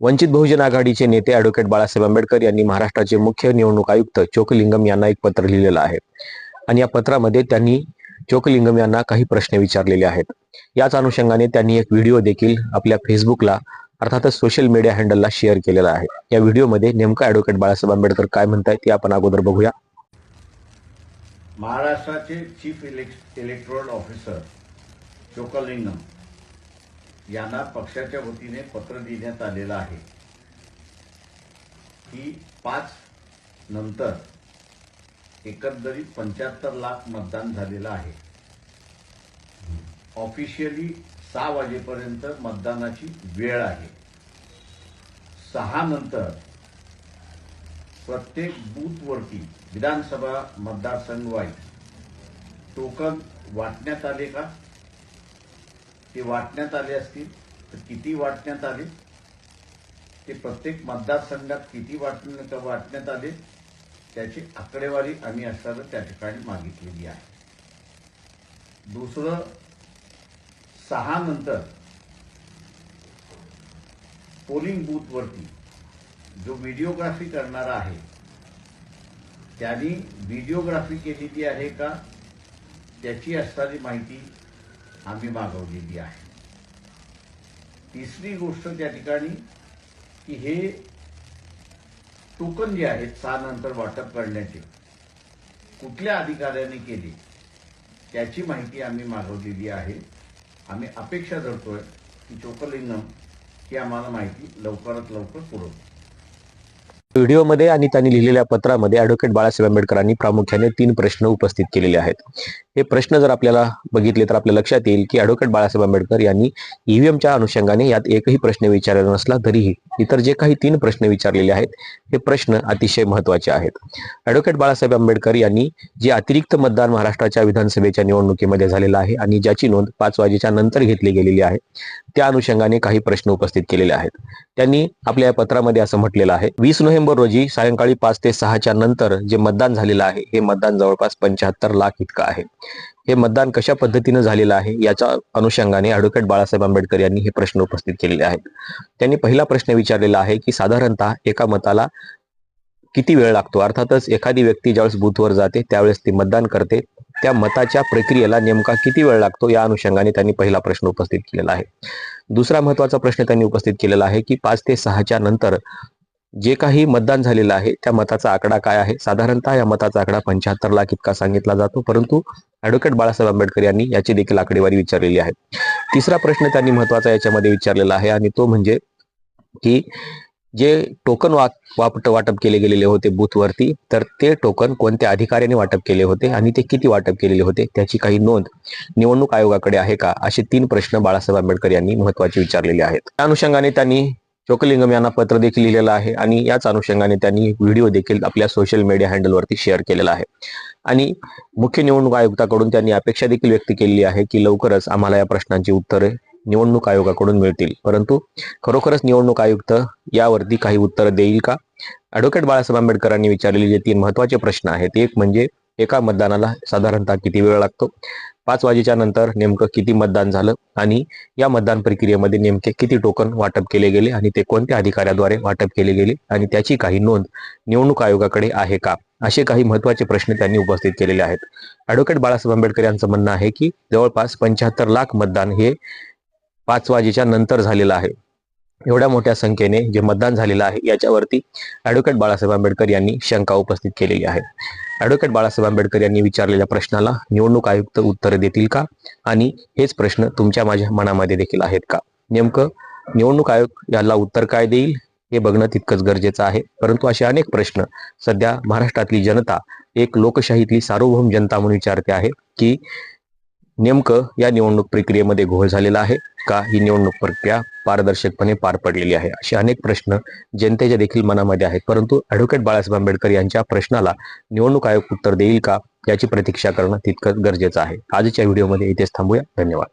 वंचित बहुजन आघाडीचे नेते अॅडव्होकेट बाळासाहेब आंबेडकर यांनी महाराष्ट्राचे मुख्य निवडणूक आयुक्त चोकलिंगम यांना एक पत्र लिहिलेलं आहे. आणि या पत्रामध्ये त्यांनी चोकलिंगम यांना काही प्रश्न विचारलेले आहेत. याच अनुषंगाने त्यांनी एक व्हिडिओ देखील आपल्या फेसबुकला अर्थातच सोशल मीडिया हँडलला शेअर केलेला आहे. या व्हिडिओमध्ये नेमकं अॅडव्होकेट बाळासाहेब आंबेडकर काय म्हणतायत ते आपण अगोदर बघूया. महाराष्ट्राचे चीफ इलेक्ट ऑफिसर चोकलिंगम यांना पक्षाच्या वतीने पत्र देण्यात आलेलं आहे. की पाच नंतर एकंदरीत पंच्याहत्तर लाख मतदान झालेलं आहे. ऑफिशियली सहा वाजेपर्यंत मतदानाची वेळ आहे. सहा नंतर प्रत्येक बूथवरती विधानसभा मतदारसंघ वाईज टोकन वाटण्यात आले का? ते वाटण्यात आले असतील तर किती वाटण्यात आले? ते प्रत्येक मतदारसंघात किती वाटण्यात वाटण्यात आले? त्याची आकडेवारी आम्ही असताना त्या ठिकाणी मागितलेली आहे. दुसरं सहा नंतर पोलिंग बूथवरती जो व्हिडिओग्राफी करणारा आहे त्यांनी व्हिडिओग्राफी केलेली आहे का? त्याची असणारी माहिती आम्ही मागवलेली आहे. तिसरी गोष्ट त्या ठिकाणी की हे टोकन जे आहेत सहा नंतर वाटप करण्याचे कुठल्या अधिकाऱ्याने केले त्याची माहिती आम्ही मागवलेली आहे. आम्ही अपेक्षा धरतोय की चोकलिंगम ही आम्हाला माहिती लवकरात लवकर पुरवतो. व्हिडिओमध्ये आणि त्यांनी लिहिलेल्या पत्रामध्ये ॲडव्होकेट बाळासाहेब आंबेडकरांनी प्रामुख्याने तीन प्रश्न उपस्थित केलेले आहेत. हे प्रश्न जर आपल्याला बघितले तर आपल्या लक्षात येईल की ॲडव्होकेट बाळासाहेब आंबेडकर यांनी ईव्हीएमच्या अनुषंगाने यात एकही प्रश्न विचारला नसला तरीही इतर जे काही तीन प्रश्न विचारलेले आहेत हे प्रश्न अतिशय महत्त्वाचे आहेत. ॲडव्होकेट बाळासाहेब आंबेडकर यांनी जे अतिरिक्त मतदान महाराष्ट्राच्या विधानसभेच्या निवडणुकीमध्ये झालेलं आहे आणि ज्याची नोंद पाच वाजेच्या नंतर घेतली गेलेली आहे त्या अनुषंगाने काही प्रश्न उपस्थित केलेले आहेत. त्यांनी आपल्या या पत्रामध्ये असं म्हटलेलं आहे वीस नोव्हेंबर रोजी सायंकाळी पाच ते सहाच्या नंतर जे मतदान झालेलं आहे हे मतदान जवळपास पंच्याहत्तर लाख इतकं आहे. हे मतदान कशा पद्धतीनं झालेलं आहे याच्या अनुषंगाने अॅडव्होकेट बाळासाहेब आंबेडकर यांनी हे प्रश्न उपस्थित केलेले आहेत. त्यांनी पहिला प्रश्न विचारलेला आहे की साधारणतः एका मताला किती वेळ लागतो? अर्थातच एखादी व्यक्ती ज्यावेळेस बूथवर जाते त्यावेळेस ती मतदान करते. त्या मताच्या प्रक्रियेला नेमका किती वेळ लागतो या अनुषंगाने त्यांनी पहिला प्रश्न उपस्थित केलेला आहे. दुसरा महत्त्वाचा प्रश्न त्यांनी उपस्थित केलेला आहे की पाच ते सहाच्या नंतर जे काही मतदान झालेलं आहे त्या मताचा आकडा काय आहे? साधारणतः या मताचा आकडा पंच्याहत्तर लाख इतका सांगितला जातो. परंतु ऍडव्होकेट बाळासाहेब आंबेडकर यांनी याची देखील आकडेवारी विचारलेली आहे. तिसरा प्रश्न त्यांनी महत्त्वाचा याच्यामध्ये विचारलेला आहे आणि तो म्हणजे की जे टोकन वाप वापट वाटप केले गेलेले होते बूथवरती तर ते टोकन कोणत्या अधिकाऱ्याने वाटप केले होते आणि ते किती वाटप केलेले होते? त्याची काही नोंद निवडणूक आयोगाकडे आहे का? असे तीन प्रश्न बाळासाहेब आंबेडकर यांनी महत्त्वाचे विचारलेले आहेत. त्या अनुषंगाने त्यांनी चोकलिंगम यांना पत्र देखील लिहिलेलं आहे आणि याच अनुषंगाने त्यांनी व्हिडिओ देखील आपल्या सोशल मीडिया हँडलवरती शेअर केलेला आहे. आणि मुख्य निवडणूक आयुक्ताकडून त्यांनी अपेक्षा देखील व्यक्त केलेली आहे की लवकरच आम्हाला या प्रश्नांची उत्तरे निवडणूक आयोगाकडून मिळतील. परंतु खरोखरच निवडणूक आयुक्त यावरती काही उत्तर देईल का? अॅडव्होकेट बाळासाहेब आंबेडकरांनी विचारलेले जे तीन महत्त्वाचे प्रश्न आहेत एक म्हणजे एका मतदानाला साधारणतः किती वेळ लागतो? पाच वाजेच्या नंतर नेमकं किती मतदान झालं आणि या मतदान प्रक्रियेमध्ये नेमके किती टोकन वाटप केले गेले आणि ते कोणत्या अधिकाऱ्याद्वारे वाटप केले गेले आणि त्याची काही नोंद निवडणूक आयोगाकडे आहे का? असे काही महत्त्वाचे प्रश्न त्यांनी उपस्थित केलेले आहेत. अॅडव्होकेट बाळासाहेब आंबेडकर यांचं म्हणणं आहे की जवळपास पंच्याहत्तर लाख मतदान हे पाच वाजेच्या नंतर झालेलं आहे. एवढ्या मोठ्या संख्येने जे मतदान झालेलं आहे याच्यावरती अॅडव्होकेट बाळासाहेब आंबेडकर यांनी शंका उपस्थित केलेली आहे. अॅडव्होकेट बाळासाहेब आंबेडकर यांनी विचारलेल्या प्रश्नाला निवडणूक आयुक्त उत्तर देतील का? आणि हेच प्रश्न तुमच्या माझ्या मनामध्ये देखील आहेत का? नेमकं निवडणूक आयोग याला उत्तर काय देईल? हे बघणं तितकंच गरजेचं आहे. परंतु असे अनेक प्रश्न सध्या महाराष्ट्रातली जनता एक लोकशाहीतली सार्वभौम जनता म्हणून विचारते आहे की नेमकं या निवडणूक प्रक्रियेमध्ये घोळ झालेला आहे का ही निवडणूक प्रक्रिया पारदर्शकपणे पार पडलेली आहे? असे अनेक प्रश्न जनतेच्या देखील मनामध्ये आहेत. परंतु ॲडव्होकेट बाळासाहेब आंबेडकर यांच्या प्रश्नाला निवडणूक आयोग उत्तर देईल का याची प्रतीक्षा करणं तितकं गरजेचं आहे. आजच्या व्हिडिओमध्ये इथेच थांबूया. धन्यवाद.